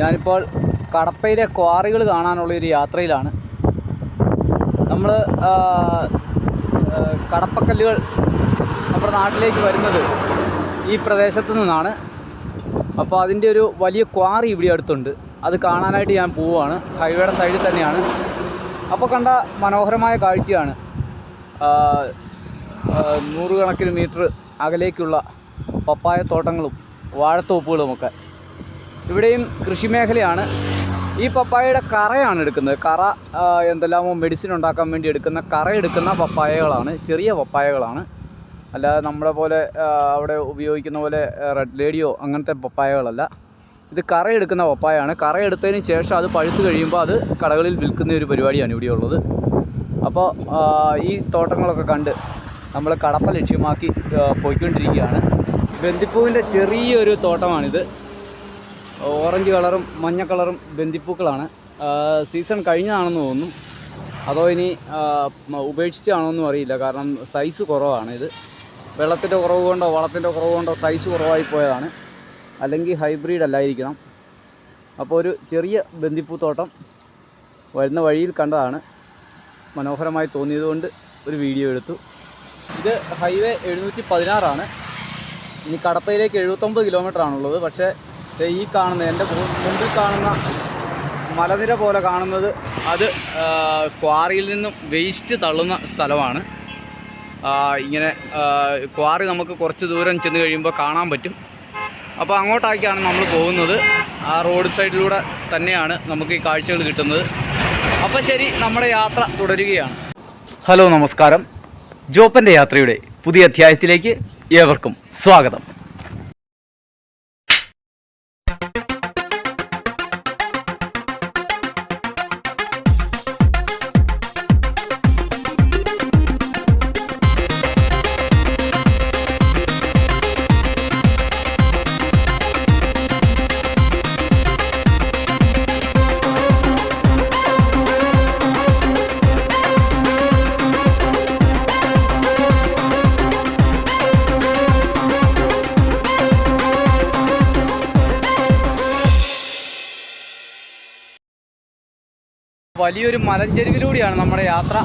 ഞാനിപ്പോൾ കടപ്പയിലെ ക്വാറികൾ കാണാനുള്ള ഒരു യാത്രയിലാണ് നമ്മൾ കടപ്പക്കല്ലുകൾ നമ്മുടെ നാട്ടിലേക്ക് വരുന്നത് ഈ പ്രദേശത്തു നിന്നാണ്. അപ്പോൾ അതിന്റെ ഒരു വലിയ ക്വാറി ഇവിടെ അടുത്തുണ്ട്. അത് കാണാനായിട്ട് ഞാൻ പോവുകയാണ്. ഹൈവേയുടെ സൈഡിൽ തന്നെയാണ്. അപ്പോൾ കണ്ട മനോഹരമായ കാഴ്ചയാണ്. നൂറുകണക്കിന് മീറ്റർ അകലേക്കുള്ള പപ്പായ തോട്ടങ്ങളും വാഴത്തോപ്പുകളുമൊക്കെ. ഇവിടെയും കൃഷി മേഖലയാണ് ഈ പപ്പായയുടെ കറയാണ് എടുക്കുന്നത്. കറ എന്തെല്ലാമോ മെഡിസിൻ ഉണ്ടാക്കാൻ വേണ്ടി എടുക്കുന്ന കറ എടുക്കുന്ന പപ്പായകളാണ്. ചെറിയ പപ്പായകളാണ്. അല്ലാതെ നമ്മളെ പോലെ അവിടെ ഉപയോഗിക്കുന്ന പോലെ റെഡ് ലേഡിയോ അങ്ങനത്തെ പപ്പായകളല്ല. ഇത് കറ എടുക്കുന്ന പപ്പായയാണ് കറ എടുത്തതിന് ശേഷം അത് പഴുത്തു കഴിയുമ്പോൾ അത് കടകളിൽ വിൽക്കുന്ന ഒരു പരിപാടിയാണ് ഇവിടെ ഉള്ളത്. അപ്പോൾ ഈ തോട്ടങ്ങളൊക്കെ കണ്ട് നമ്മൾ കടപ്പ ലക്ഷ്യമാക്കി പോയിക്കൊണ്ടിരിക്കുകയാണ്. ബന്ദിപ്പൂവിന്റെ ചെറിയൊരു തോട്ടമാണിത്. ഓറഞ്ച് കളറും മഞ്ഞ കളറും ബന്ദിപ്പൂക്കളാണ് സീസൺ കഴിഞ്ഞതാണെന്ന് തോന്നുന്നു. അതോ ഇനി ഉപേക്ഷിച്ചാണോന്നും അറിയില്ല. കാരണം സൈസ് കുറവാണ് ഇത്. വെള്ളത്തിന്റെ കുറവ് കൊണ്ടോ വളത്തിന്റെ കുറവ് കൊണ്ടോ സൈസ് കുറവായി പോയതാണ്. അല്ലെങ്കിൽ ഹൈബ്രിഡ് അല്ലായിരിക്കണം. അപ്പോൾ ഒരു ചെറിയ ബന്ദിപ്പൂ തോട്ടം വരുന്ന വഴിയിൽ കണ്ടതാണ്. മനോഹരമായി തോന്നിയതുകൊണ്ട് ഒരു വീഡിയോ എടുത്തു. ഇത് ഹൈവേ എഴുന്നൂറ്റി പതിനാറാണ്. ഇനി കടപ്പയിലേക്ക് എഴുപത്തൊമ്പത് കിലോമീറ്റർ ആണുള്ളത് പക്ഷേ ഈ കാണുന്ന എന്റെ മുമ്പിൽ കാണുന്ന മലനിര പോലെ കാണുന്നത് അത് ക്വാറിയിൽ നിന്നും വേസ്റ്റ് തള്ളുന്ന സ്ഥലമാണ്. ഇങ്ങനെ ക്വാറി നമുക്ക് കുറച്ച് ദൂരം ചെന്ന് കഴിയുമ്പോൾ കാണാൻ പറ്റും. അപ്പോൾ അങ്ങോട്ടാക്കിയാണ് നമ്മൾ പോകുന്നത്. ആ റോഡ് സൈഡിലൂടെ തന്നെയാണ് നമുക്ക് ഈ കാഴ്ചകൾ കിട്ടുന്നത്. അപ്പോൾ ശരി നമ്മുടെ യാത്ര തുടരുകയാണ്. ഹലോ നമസ്കാരം. ജോപ്പന്റെ യാത്രയുടെ പുതിയ അധ്യായത്തിലേക്ക് ഏവർക്കും സ്വാഗതം. വലിയൊരു മലഞ്ചെരുവിലൂടെയാണ് നമ്മുടെ യാത്ര.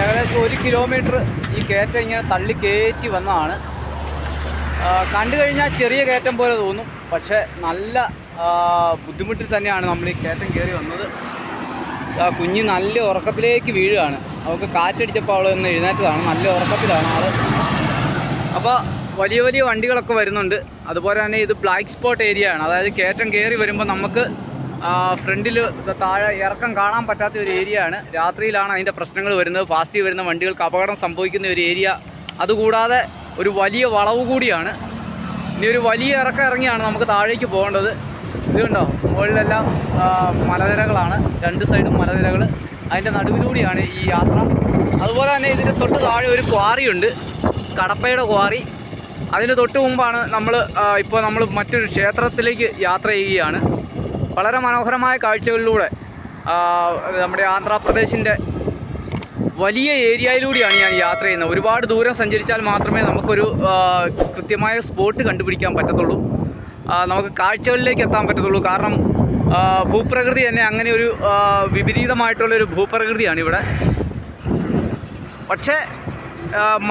ഏകദേശം ഒരു കിലോമീറ്റർ ഈ കയറ്റം ഇങ്ങനെ തള്ളി കയറ്റി വന്നതാണ്. കണ്ടു കഴിഞ്ഞാൽ ചെറിയ കയറ്റം പോലെ തോന്നും. പക്ഷേ നല്ല ബുദ്ധിമുട്ടിൽ തന്നെയാണ് നമ്മൾ ഈ കയറ്റം കയറി വന്നത്. കുഞ്ഞ് നല്ല ഉറക്കത്തിലേക്ക് വീഴുകയാണ്. അവൾക്ക് കാറ്റടിച്ചപ്പോൾ അവൾ ഒന്ന് എഴുന്നേറ്റതാണ്. നല്ല ഉറക്കത്തിലാണ് ആൾ അപ്പോൾ വലിയ വലിയ വണ്ടികളൊക്കെ വരുന്നുണ്ട്. അതുപോലെ തന്നെ ഇത് ബ്ലാക്ക് സ്പോട്ട് ഏരിയ ആണ് അതായത് കയറ്റം കയറി വരുമ്പോൾ നമുക്ക് ഫ്രണ്ടിൽ താഴെ ഇറക്കം കാണാൻ പറ്റാത്ത ഒരു ഏരിയ ആണ്. രാത്രിയിലാണ് അതിന്റെ പ്രശ്നങ്ങൾ വരുന്നത്. ഫാസ്റ്റ് വരുന്ന വണ്ടികൾക്ക് അപകടം സംഭവിക്കുന്ന ഒരു ഏരിയ അതുകൂടാതെ ഒരു വലിയ വളവ് കൂടിയാണ്. ഇനി ഒരു വലിയ ഇറക്കം ഇറങ്ങിയാണ് നമുക്ക് താഴേക്ക് പോകേണ്ടത്. ഇതുണ്ടോ മുകളിലെല്ലാം മലനിരകളാണ്. രണ്ട് സൈഡും മലനിരകൾ അതിന്റെ നടുവിലൂടെയാണ് ഈ യാത്ര. അതുപോലെ തന്നെ ഇതിന്റെ തൊട്ട് താഴെ ഒരു ക്വാറിയുണ്ട് കടപ്പയുടെ ക്വാറി അതിന് തൊട്ട് മുമ്പാണ് നമ്മൾ ഇപ്പോൾ നമ്മൾ മറ്റൊരു ക്ഷേത്രത്തിലേക്ക് യാത്ര ചെയ്യുകയാണ്. വളരെ മനോഹരമായ കാഴ്ചകളിലൂടെ നമ്മുടെ ആന്ധ്രാപ്രദേശിന്റെ വലിയ ഏരിയയിലൂടെയാണ് ഞാൻ യാത്ര ചെയ്യുന്നത്. ഒരുപാട് ദൂരം സഞ്ചരിച്ചാൽ മാത്രമേ നമുക്കൊരു കൃത്യമായ സ്പോട്ട് കണ്ടുപിടിക്കാൻ പറ്റത്തുള്ളൂ. നമുക്ക് കാഴ്ചകളിലേക്ക് എത്താൻ പറ്റത്തുള്ളൂ. കാരണം ഭൂപ്രകൃതി തന്നെ അങ്ങനെ ഒരു വിപരീതമായിട്ടുള്ളൊരു ഭൂപ്രകൃതിയാണ് ഇവിടെ. പക്ഷേ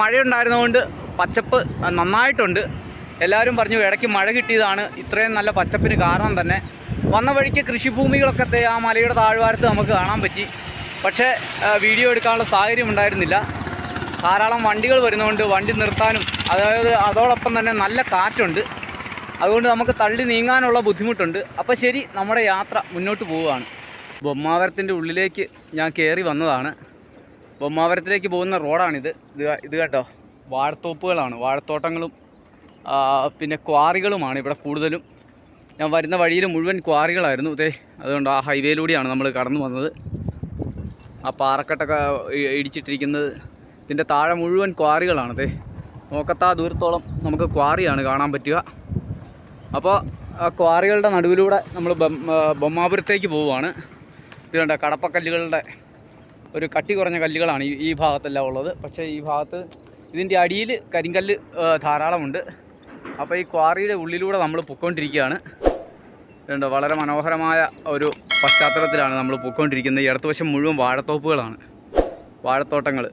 മഴയുണ്ടായിരുന്നതുകൊണ്ട് പച്ചപ്പ് നന്നായിട്ടുണ്ട്. എല്ലാവരും പറഞ്ഞു ഇടയ്ക്ക് മഴ കിട്ടിയതാണ്. ഇത്രയും നല്ല പച്ചപ്പിന് കാരണം തന്നെ വന്ന വഴിക്ക് കൃഷിഭൂമികളൊക്കെ ആ മലയുടെ താഴ്വാരത്ത് നമുക്ക് കാണാൻ പറ്റി. പക്ഷേ വീഡിയോ എടുക്കാനുള്ള സാഹചര്യം ഉണ്ടായിരുന്നില്ല. ധാരാളം വണ്ടികൾ വരുന്നതുകൊണ്ട് വണ്ടി നിർത്താനും. അതായത് അതോടൊപ്പം തന്നെ നല്ല കാറ്റുണ്ട്. അതുകൊണ്ട് നമുക്ക് തള്ളി നീങ്ങാനുള്ള ബുദ്ധിമുട്ടുണ്ട്. അപ്പോൾ ശരി നമ്മുടെ യാത്ര മുന്നോട്ട് പോവുകയാണ്. ബൊമ്മാവരത്തിന്റെ ഉള്ളിലേക്ക് ഞാൻ കയറി വന്നതാണ്. ബൊമ്മാവരത്തിലേക്ക് പോകുന്ന റോഡാണിത്. ഇത് ഇത് കേട്ടോ വാഴത്തോപ്പുകളാണ്. വാഴത്തോട്ടങ്ങളും പിന്നെ ക്വാറികളുമാണ് ഇവിടെ കൂടുതലും. ഞാൻ വരുന്ന വഴിയിൽ മുഴുവൻ ക്വാറികളായിരുന്നു. ഇതേ അതുകൊണ്ട് ആ ഹൈവേയിലൂടെയാണ് നമ്മൾ കടന്നു വന്നത്. ആ പാറക്കെട്ടൊക്കെ ഇടിച്ചിട്ടിരിക്കുന്നത്. ഇതിന്റെ താഴെ മുഴുവൻ ക്വാറികളാണ്. ദേ നോക്കത്താ ദൂരത്തോളം നമുക്ക് ക്വാറിയാണ് കാണാൻ പറ്റുക. അപ്പോൾ ആ ക്വാറികളുടെ നടുവിലൂടെ നമ്മൾ ബൊമ്മാപുരത്തേക്ക് പോവുകയാണ്. ഇത് കണ്ട കടപ്പക്കല്ലുകളുടെ ഒരു കട്ടി കുറഞ്ഞ കല്ലുകളാണ് ഈ ഭാഗത്തെല്ലാം ഉള്ളത്. പക്ഷേ ഈ ഭാഗത്ത് ഇതിന്റെ അടിയിൽ കരിങ്കല്ല് ധാരാളമുണ്ട്. അപ്പോൾ ഈ ക്വാറിയുടെ ഉള്ളിലൂടെ നമ്മൾ പൊയ്ക്കൊണ്ടിരിക്കുകയാണ്. ഇതുണ്ട് വളരെ മനോഹരമായ ഒരു പശ്ചാത്തലത്തിലാണ് നമ്മൾ പോയിക്കൊണ്ടിരിക്കുന്നത്. ഈ ഇടത്തുവശം മുഴുവൻ വാഴത്തോപ്പുകളാണ്. വാഴത്തോട്ടങ്ങൾ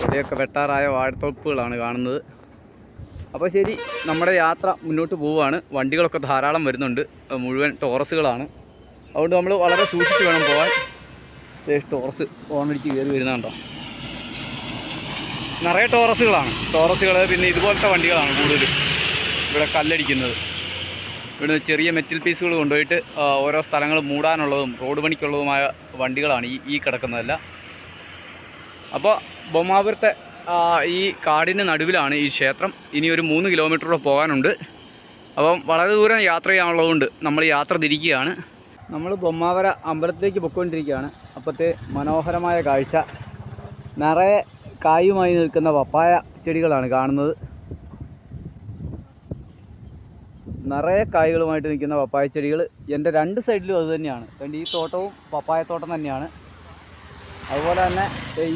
ഇവിടെയൊക്കെ വെട്ടാറായ വാഴത്തോപ്പുകളാണ് കാണുന്നത്. അപ്പോൾ ശരി നമ്മുടെ യാത്ര മുന്നോട്ട് പോവുകയാണ്. വണ്ടികളൊക്കെ ധാരാളം വരുന്നുണ്ട്. മുഴുവൻ ടോറസുകളാണ്. അതുകൊണ്ട് നമ്മൾ വളരെ സൂക്ഷിച്ച് വേണം പോകാൻ ടോറസ് ഓണടിച്ച് കയറി വരുന്നുണ്ടോ നിറയെ ടോറസുകളാണ്. ടോറസുകൾ പിന്നെ ഇതുപോലത്തെ വണ്ടികളാണ് കൂടുതലും ഇവിടെ കല്ലടിക്കുന്നത്. ഇവിടുന്ന് ചെറിയ മെറ്റൽ പീസുകൾ കൊണ്ടുപോയിട്ട് ഓരോ സ്ഥലങ്ങൾ മൂടാനുള്ളതും റോഡ് പണിക്കുള്ളതുമായ വണ്ടികളാണ് ഈ ഈ കിടക്കുന്നതല്ല. അപ്പോൾ ബൊമാപുരത്തെ ഈ കാടിന് നടുവിലാണ് ഈ ക്ഷേത്രം. ഇനി ഒരു മൂന്ന് കിലോമീറ്ററോടെ പോകാനുണ്ട്. അപ്പം വളരെ ദൂരം യാത്ര ചെയ്യാനുള്ളതുകൊണ്ട് നമ്മൾ യാത്ര തിരിക്കുകയാണ്. നമ്മൾ ബൊമ്മാവര അമ്പലത്തിലേക്ക് പൊയ്ക്കൊണ്ടിരിക്കുകയാണ്. അപ്പോഴത്തെ മനോഹരമായ കാഴ്ച. നിറയെ കായുമായി നിൽക്കുന്ന പപ്പായ ചെടികളാണ് കാണുന്നത്. നിറയെ കായ്കളുമായിട്ട് നിൽക്കുന്ന പപ്പായ ചെടികൾ എന്റെ രണ്ട് സൈഡിലും അത് തന്നെയാണ്. രണ്ട് ഈ തോട്ടവും പപ്പായ തോട്ടം തന്നെയാണ്. അതുപോലെ തന്നെ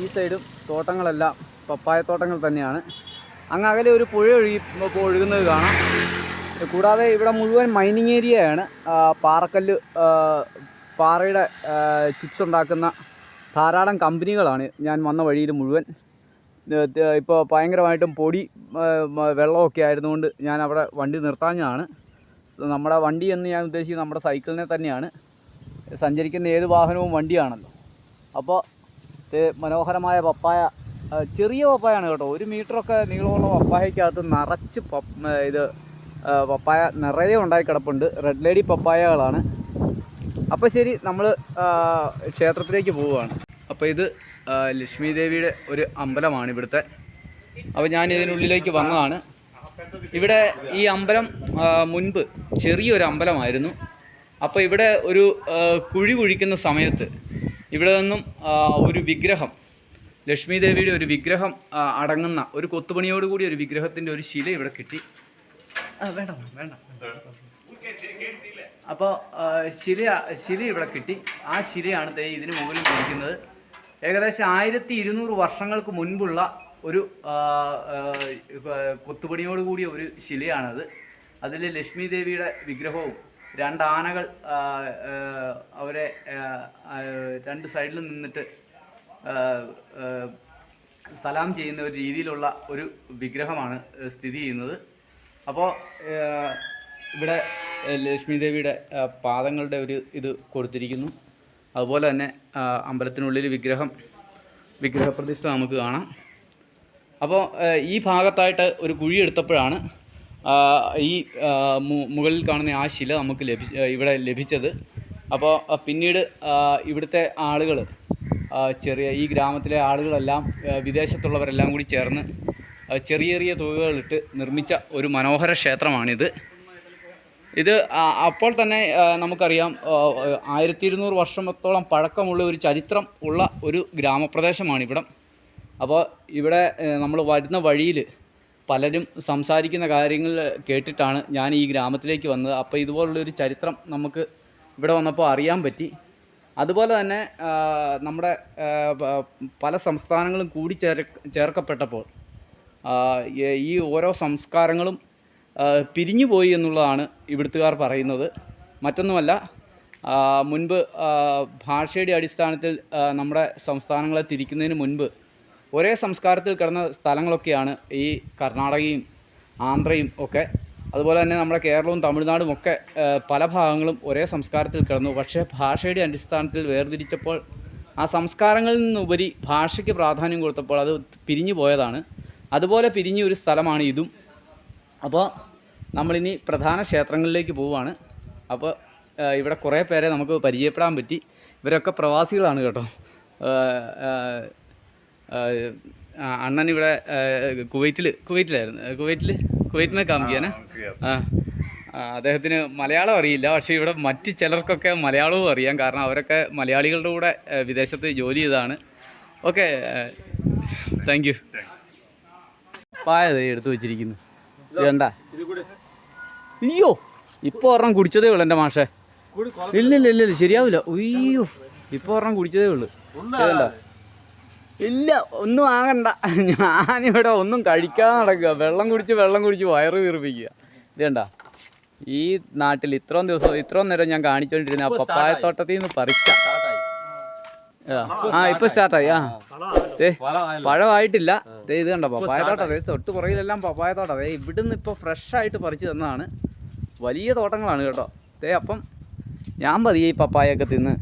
ഈ സൈഡും തോട്ടങ്ങളെല്ലാം പപ്പായ തോട്ടങ്ങൾ തന്നെയാണ്. അങ്ങ് അകലെ ഒരു പുഴ ഒഴുകി ഒഴുകുന്നത് കാണാം. കൂടാതെ ഇവിടെ മുഴുവൻ മൈനിങ് ഏരിയയാണ് പാറക്കല്ല് പാറയുടെ ചിപ്സ് ഉണ്ടാക്കുന്ന ധാരാളം കമ്പനികളാണ് ഞാൻ വന്ന വഴിയിൽ മുഴുവൻ. ഇപ്പോൾ ഭയങ്കരമായിട്ടും പൊടി വെള്ളമൊക്കെ ആയിരുന്നുകൊണ്ട് ഞാൻ അവിടെ വണ്ടി നിർത്താഞ്ഞതാണ്. നമ്മുടെ വണ്ടി എന്ന് ഞാൻ ഉദ്ദേശിക്കുന്നത് നമ്മുടെ സൈക്കിളിനെ തന്നെയാണ്. സഞ്ചരിക്കുന്ന ഏത് വാഹനവും വണ്ടിയാണല്ലോ. അപ്പോൾ മനോഹരമായ പപ്പായ ചെറിയ പപ്പായാണ് കേട്ടോ. ഒരു മീറ്ററൊക്കെ നീളമുള്ള പപ്പായക്കകത്ത് നിറച്ച് ഇത് പപ്പായ നിറയെ ഉണ്ടായി കിടപ്പുണ്ട്. റെഡ് ലേഡി പപ്പായകളാണ്. അപ്പോൾ ശരി നമ്മൾ ക്ഷേത്രത്തിലേക്ക് പോവുകയാണ്. അപ്പോൾ ഇത് ലക്ഷ്മി ദേവിയുടെ ഒരു അമ്പലമാണ് ഇവിടുത്തെ. അപ്പോൾ ഞാൻ ഇതിനുള്ളിലേക്ക് വന്നതാണ്. ഇവിടെ ഈ അമ്പലം മുൻപ് ചെറിയൊരു അമ്പലമായിരുന്നു. അപ്പോൾ ഇവിടെ ഒരു കുഴി കുഴിക്കുന്ന സമയത്ത് ഇവിടെ നിന്നും ഒരു വിഗ്രഹം ലക്ഷ്മി ദേവിയുടെ ഒരു വിഗ്രഹം അടങ്ങുന്ന ഒരു കൊത്തുപണിയോടുകൂടി ഒരു വിഗ്രഹത്തിന്റെ ഒരു ശില ഇവിടെ കിട്ടി. വേണ്ട വേണ്ട അപ്പോൾ ശില ശില ഇവിടെ കിട്ടി. ആ ശിലയാണ് ഇതിന് മുകളിൽ ഇരിക്കുന്നത്. ഏകദേശം ആയിരത്തി ഇരുന്നൂറ് വർഷങ്ങൾക്ക് മുൻപുള്ള ഒരു കൊത്തുപണിയോട് കൂടിയ ഒരു ശിലയാണത്. അതിൽ ലക്ഷ്മി ദേവിയുടെ വിഗ്രഹവും രണ്ട് ആനകൾ അവരെ രണ്ട് സൈഡിൽ നിന്നിട്ട് സലാം ചെയ്യുന്ന ഒരു രീതിയിലുള്ള ഒരു വിഗ്രഹമാണ് സ്ഥിതി ചെയ്യുന്നത്. അപ്പോൾ ഇവിടെ ലക്ഷ്മി ദേവിയുടെ പാദങ്ങളുടെ ഒരു ഇത് കൊടുത്തിരിക്കുന്നു. അതുപോലെ തന്നെ അമ്പലത്തിനുള്ളിൽ വിഗ്രഹം വിഗ്രഹപ്രതിഷ്ഠ നമുക്ക് കാണാം. അപ്പോൾ ഈ ഭാഗത്തായിട്ട് ഒരു കുഴി എടുത്തപ്പോഴാണ് ഈ മുകളിൽ കാണുന്ന ആ ശില നമുക്ക് ലഭി ഇവിടെ ലഭിച്ചത്. അപ്പോൾ പിന്നീട് ഇവിടുത്തെ ആളുകൾ ചെറിയ ഈ ഗ്രാമത്തിലെ ആളുകളെല്ലാം വിദേശത്തുള്ളവരെല്ലാം കൂടി ചേർന്ന് ചെറിയ ചെറിയ തുകകളിട്ട് നിർമ്മിച്ച ഒരു മനോഹര ക്ഷേത്രമാണിത്. ഇത് അപ്പോൾ തന്നെ നമുക്കറിയാം ആയിരത്തി ഇരുന്നൂറ് വർഷത്തോളം പഴക്കമുള്ള ഒരു ചരിത്രം ഉള്ള ഒരു ഗ്രാമപ്രദേശമാണ് ഇവിടം അപ്പോൾ ഇവിടെ നമ്മൾ വരുന്ന വഴിയിൽ പലരും സംസാരിക്കുന്ന കാര്യങ്ങൾ കേട്ടിട്ടാണ് ഞാൻ ഈ ഗ്രാമത്തിലേക്ക് വന്നത്. അപ്പോൾ ഇതുപോലുള്ളൊരു ചരിത്രം നമുക്ക് ഇവിടെ വന്നപ്പോൾ അറിയാൻ പറ്റി. അതുപോലെ തന്നെ നമ്മുടെ പല സംസ്ഥാനങ്ങളും കൂടി ചേർ ചേർക്കപ്പെട്ടപ്പോൾ ഈ- ഓരോ സംസ്കാരങ്ങളും പിരിഞ്ഞു പോയി എന്നുള്ളതാണ് ഇവിടുത്തുകാർ പറയുന്നത്. മറ്റൊന്നുമല്ല മുൻപ് ഭാഷയുടെ അടിസ്ഥാനത്തിൽ നമ്മുടെ സംസ്ഥാനങ്ങളെ തിരിക്കുന്നതിന് മുൻപ് ഒരേ സംസ്കാരത്തിൽ കിടന്ന സ്ഥലങ്ങളൊക്കെയാണ് ഈ കർണാടകയും ആന്ധ്രയും ഒക്കെ. അതുപോലെ തന്നെ നമ്മുടെ കേരളവും തമിഴ്നാടും ഒക്കെ പല ഭാഗങ്ങളും ഒരേ സംസ്കാരത്തിൽ കിടന്നു. പക്ഷേ ഭാഷയുടെ അടിസ്ഥാനത്തിൽ വേർതിരിച്ചപ്പോൾ ആ സംസ്കാരങ്ങളിൽ നിന്നുപരി ഭാഷയ്ക്ക് പ്രാധാന്യം കൊടുത്തപ്പോൾ അത് പിരിഞ്ഞു പോയതാണ്. അതുപോലെ പിരിഞ്ഞ ഒരു സ്ഥലമാണ് ഇതും. അപ്പോൾ നമ്മളിനി പ്രധാന ക്ഷേത്രങ്ങളിലേക്ക് പോവുകയാണ്. അപ്പോൾ ഇവിടെ കുറേ പേരെ നമുക്ക് പരിചയപ്പെടാൻ പറ്റി. ഇവരൊക്കെ പ്രവാസികളാണ് കേട്ടോ. അണ്ണൻ ഇവിടെ കുവൈറ്റിൽ കുവൈറ്റിലായിരുന്നു. കുവൈറ്റിൽ കുവൈറ്റിൽ നിന്ന് കാമിക്കാനാ ആ അദ്ദേഹത്തിന് മലയാളം അറിയില്ല. പക്ഷേ ഇവിടെ മറ്റ് ചിലർക്കൊക്കെ മലയാളവും അറിയാം. കാരണം അവരൊക്കെ മലയാളികളുടെ കൂടെ വിദേശത്ത് ജോലി ചെയ്താണ് ഓക്കെ താങ്ക് യു പായത് എടുത്തു വെച്ചിരിക്കുന്നു. വേണ്ട അയ്യോ ഇപ്പോൾ ഒരെണ്ണം കുടിച്ചതേ ഉള്ളൂ എന്റെ മാഷേ. ഇല്ല ഇല്ല ഇല്ല ശരിയാവില്ല. അയ്യോ ഇപ്പോൾ ഒരെണ്ണം കുടിച്ചതേ ഉള്ളൂ. ഇല്ല ഒന്നും ആകണ്ട. ഞാനിവിടെ ഒന്നും കഴിക്കാതെ നടക്കുക. വെള്ളം കുടിച്ച് വെള്ളം കുടിച്ച് വയറ് വീർപ്പിക്കുക. ഇതേണ്ട കണ്ട? ഈ നാട്ടിൽ ഇത്രയും ദിവസം ഇത്രയും നേരം ഞാൻ കാണിച്ചുകൊണ്ടിരുന്ന ആ പപ്പായത്തോട്ടത്തിൽ നിന്ന് പറിച്ച. ആ ഇപ്പൊ സ്റ്റാർട്ടായി ആ. പഴമായിട്ടില്ല. ഇത് കണ്ടോ? പപ്പായത്തോട്ടം ദേ തൊട്ട് പുറകിലെല്ലാം പപ്പായത്തോട്ടം ദേ ഇവിടുന്ന് ഇപ്പോൾ ഫ്രഷ് ആയിട്ട് പറിച്ചു തന്നതാണ്. വലിയ തോട്ടങ്ങളാണ് കേട്ടോ. ദേ അപ്പം ഞാൻ പതിയെ ഈ പപ്പായൊക്കെ തിന്ന്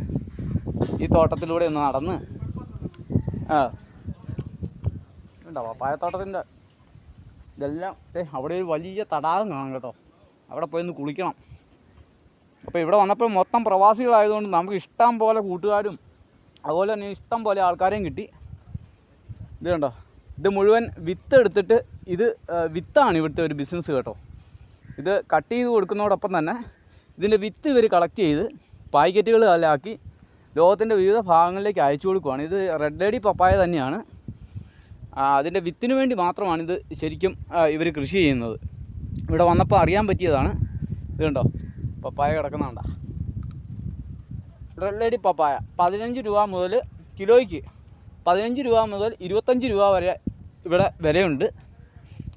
ഈ തോട്ടത്തിലൂടെ ഒന്ന് നടന്ന് ഉണ്ടോ പപ്പായത്തോട്ടത്തിന്റെ ഇതെല്ലാം ഏ അവിടെ ഒരു വലിയ തടാകം കാണാം കേട്ടോ. അവിടെ പോയി ഒന്ന് കുളിക്കണം. അപ്പോൾ ഇവിടെ വന്നപ്പോൾ മൊത്തം പ്രവാസികളായതുകൊണ്ട് നമുക്ക് ഇഷ്ടം പോലെ കൂട്ടുകാരും അതുപോലെ തന്നെ ഇഷ്ടം പോലെ ആൾക്കാരെയും കിട്ടി. ഇത് കണ്ടോ ഇത് മുഴുവൻ വിത്ത് എടുത്തിട്ട് ഇത് വിത്താണ് ഇവിടുത്തെ ഒരു ബിസിനസ് കേട്ടോ. ഇത് കട്ട് ചെയ്ത് കൊടുക്കുന്നതോടൊപ്പം തന്നെ ഇതിന്റെ വിത്ത് ഇവർ കളക്ട് ചെയ്ത് പാക്കറ്റുകളിലാക്കി ലോകത്തിന്റെ വിവിധ ഭാഗങ്ങളിലേക്ക് അയച്ചു കൊടുക്കുകയാണ് ഇത് റെഡ് ലേഡി പപ്പായ തന്നെയാണ്. അതിന്റെ വിത്തിന് വേണ്ടി മാത്രമാണ് ഇത് ശരിക്കും ഇവർ കൃഷി ചെയ്യുന്നത്. ഇവിടെ വന്നപ്പോൾ അറിയാൻ പറ്റിയതാണ്. ഇത് കണ്ടോ? പപ്പായ കിടക്കുന്നുണ്ടോ റെഡ് ലേഡി പപ്പായ പതിനഞ്ച് രൂപ മുതൽ കിലോയ്ക്ക് പതിനഞ്ച് രൂപ മുതൽ ഇരുപത്തഞ്ച് രൂപ വരെ ഇവിടെ വിലയുണ്ട്.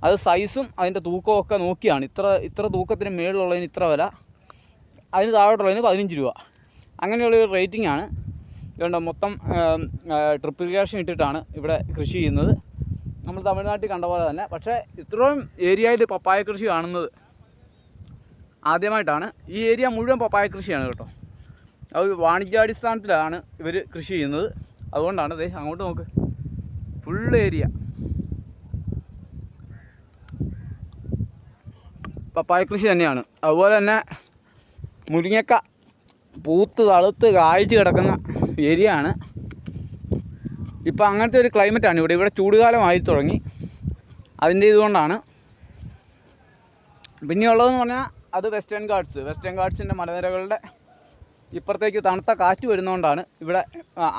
അത് സൈസും അതിന്റെ തൂക്കവും ഒക്കെ നോക്കിയാണ്. ഇത്ര ഇത്ര തൂക്കത്തിന് മേളിലുള്ളതിന് ഇത്ര വില. അതിന് താഴോട്ടുള്ളതിന് പതിനഞ്ച് രൂപ. അങ്ങനെയുള്ള ഒരു റേറ്റിംഗ് ആണ് ഇതുകൊണ്ട് മൊത്തം ട്രിപ്പ് ഇറിഗേഷൻ ഇട്ടിട്ടാണ് ഇവിടെ കൃഷി ചെയ്യുന്നത്. നമ്മൾ തമിഴ്നാട്ടിൽ കണ്ട പോലെ തന്നെ. പക്ഷേ ഇത്രയും ഏരിയയിൽ പപ്പായ കൃഷി കാണുന്നത് ആദ്യമായിട്ടാണ്. ഈ ഏരിയ മുഴുവൻ പപ്പായ കൃഷിയാണ് കേട്ടോ. അത് വാണിജ്യാടിസ്ഥാനത്തിലാണ് ഇവർ കൃഷി ചെയ്യുന്നത്. അതുകൊണ്ടാണ് ദേ അങ്ങോട്ട് നോക്ക്. Full area. പപ്പായ കൃഷി തന്നെയാണ്. അതുപോലെ തന്നെ മുരിങ്ങക്ക പൂത്ത് തളുത്ത് കാഴ്ച കിടക്കുന്ന ഏരിയ ആണ് ഇപ്പം അങ്ങനത്തെ ഒരു ക്ലൈമറ്റാണ് ഇവിടെ. ഇവിടെ ചൂടുകാലമായി തുടങ്ങി. അതിന്റെ ഇതുകൊണ്ടാണ്. പിന്നെയുള്ളതെന്ന് പറഞ്ഞാൽ അത് വെസ്റ്റേൺ ഗാർഡ്സ് വെസ്റ്റേൺ ഗാർഡ്സിന്റെ മലനിരകളുടെ ഇപ്പുറത്തേക്ക് തണുത്ത കാറ്റ് വരുന്നതുകൊണ്ടാണ് ഇവിടെ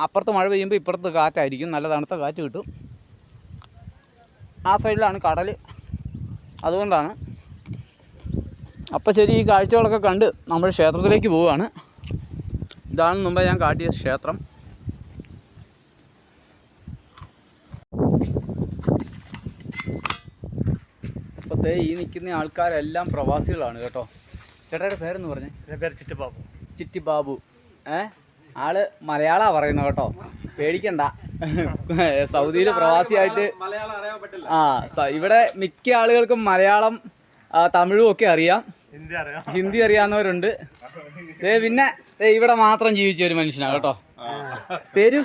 അപ്പുറത്ത് മഴ പെയ്യുമ്പോൾ ഇപ്പുറത്ത് കാറ്റായിരിക്കും. നല്ല തണുത്ത കാറ്റ് കിട്ടും. ആ സൈഡിലാണ് കടൽ. അതുകൊണ്ടാണ്. അപ്പോൾ ശരി ഈ കാഴ്ചകളൊക്കെ കണ്ട് നമ്മൾ ക്ഷേത്രത്തിലേക്ക് പോവുകയാണ്. ഇതാണ് മുമ്പേ ഞാൻ കാട്ടിയ ക്ഷേത്രം. അപ്പോഴത്തെ ഈ നിൽക്കുന്ന ആൾക്കാരെല്ലാം പ്രവാസികളാണ് കേട്ടോ. ചേട്ടായുടെ പേരെന്ന് പറഞ്ഞേ? എന്റെ പേര് ചിറ്റബാബു. ചിറ്റി ബാബു ഏ? ആൾ മലയാളാ പറയുന്നത് കേട്ടോ. പേടിക്കണ്ട. സൗദിയിൽ പ്രവാസിയായിട്ട് ആ സ- ഇവിടെ മിക്ക ആളുകൾക്കും മലയാളം തമിഴും ഒക്കെ അറിയാം. ഹിന്ദി അറിയാം. ഹിന്ദി അറിയാവുന്നവരുണ്ട്. ദേ പിന്നെ ഇവിടെ മാത്രം ജീവിച്ച ഒരു മനുഷ്യനാ കേട്ടോ. പേര്?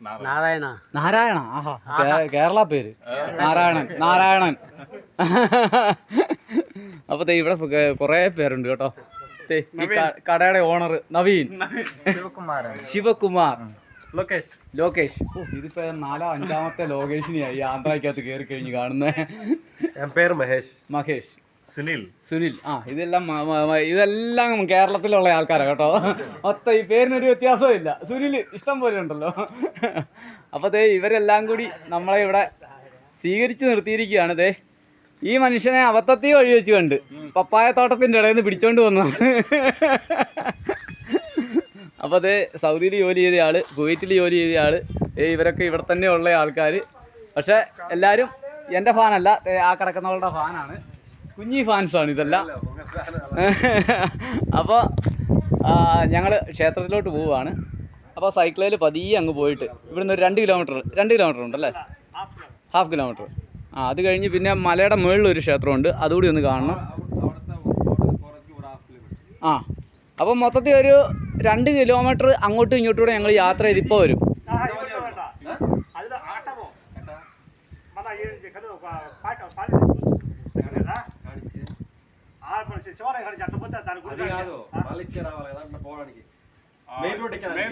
നാരായണ. നാരായണ? ആഹാ. കേരള പേര്. നാരായണൻ നാരായണൻ. അപ്പൊ ദേ ഇവിടെ കുറെ പേരുണ്ട് കേട്ടോ. ദേ കടയുടെ ഓണർ നവീൻ. ശിവകുമാർ. ശിവകുമാർ ലോകേഷ്. ലോകേഷ്. ഓ ഇതിപ്പോ നാലോ അഞ്ചാമത്തെ ലോകേഷിനെയായി ആന്ധ്രയ്ക്കകത്ത് കയറി കഴിഞ്ഞ് കാണുന്നത് പേര് മഹേഷ്. മഹേഷ്. സുനിൽ. സുനിൽ. ആ ഇതെല്ലാം ഇതെല്ലാം കേരളത്തിലുള്ള ആൾക്കാരാണ് കേട്ടോ. മൊത്തം ഈ പേരിനൊരു വ്യത്യാസവും ഇല്ല സുനിൽ ഇഷ്ടം പോലെ ഉണ്ടല്ലോ. അപ്പോൾ ദേ ഇവരെല്ലാം കൂടി നമ്മളെ ഇവിടെ സ്വീകരിച്ച് നിർത്തിയിരിക്കുകയാണ്. ദേ ഈ മനുഷ്യനെ അബദ്ധത്തിൽ വഴി വെച്ച് കണ്ട് പപ്പായ തോട്ടത്തിന്റെ ഇടയിൽ നിന്ന് പിടിച്ചോണ്ട് വന്നതാണ്. അപ്പോൾ അതേ സൗദിയിൽ ജോലി ചെയ്ത ആൾ കുവൈറ്റിൽ ജോലി ചെയ്ത ഏ ഇവരൊക്കെ ഇവിടെ തന്നെ ഉള്ള ആൾക്കാർ പക്ഷേ എല്ലാവരും എന്റെ ഫാനല്ല. ആ കിടക്കുന്നവളുടെ ഫാനാണ്. കുഞ്ഞി ഫാൻസാണ് ഇതല്ല. അപ്പോൾ ഞങ്ങൾ ക്ഷേത്രത്തിലോട്ട് പോവുകയാണ്. അപ്പോൾ സൈക്കിളിൽ പതിയെ അങ്ങ് പോയിട്ട് ഇവിടുന്ന് ഒരു രണ്ട് കിലോമീറ്റർ രണ്ട് കിലോമീറ്റർ ഉണ്ടല്ലേ? Half kilometre. ആ അത് കഴിഞ്ഞ് പിന്നെ മലയുടെ മുകളിൽ ഒരു ക്ഷേത്രമുണ്ട്. അതുകൂടി ഒന്ന് കാണണം. ആ അപ്പോൾ മൊത്തത്തിൽ ഒരു രണ്ട് കിലോമീറ്റർ അങ്ങോട്ടും ഇങ്ങോട്ടും കൂടെ ഞങ്ങൾ യാത്ര ചെയ്ത് ഇപ്പോൾ വരും. അതിൽ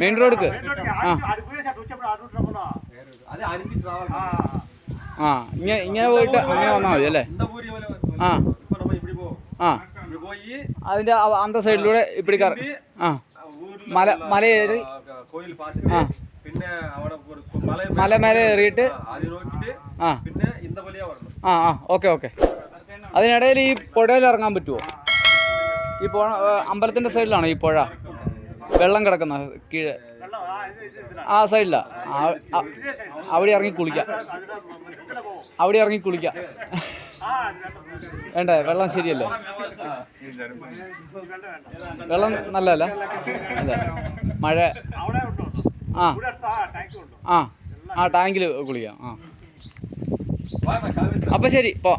మెయిన్ రోడ్ రావాలి ആ ഇങ്ങനെ ഇങ്ങനെ പോയിട്ട് മതി അല്ലേ? ആ. ആ. അതിന്റെ അന്ത സൈഡിലൂടെ ഇപ്പിടി കറ ആ മല മല ഏറി ആ മല ഏറിയിട്ട് ആ ആ. ആ ഓക്കെ ഓക്കെ. അതിനിടയിൽ ഈ പുഴയിൽ ഇറങ്ങാൻ പറ്റുമോ ഈ പുഴ അമ്പലത്തിന്റെ സൈഡിലാണോ ഈ പുഴ? വെള്ളം കിടക്കുന്ന കീഴെ. ആ സൈഡിലാ. അവിടെ ഇറങ്ങി കുളിക്കാം. അവിടെ ഇറങ്ങി കുളിക്കാം. വേണ്ട? വെള്ളം ശരിയല്ലേ? വെള്ളം നല്ലതല്ല? മഴ. ആ. ആ. ആ ടാങ്കിൽ കുളിക്കാം. ആ. അപ്പം ശരി പോ.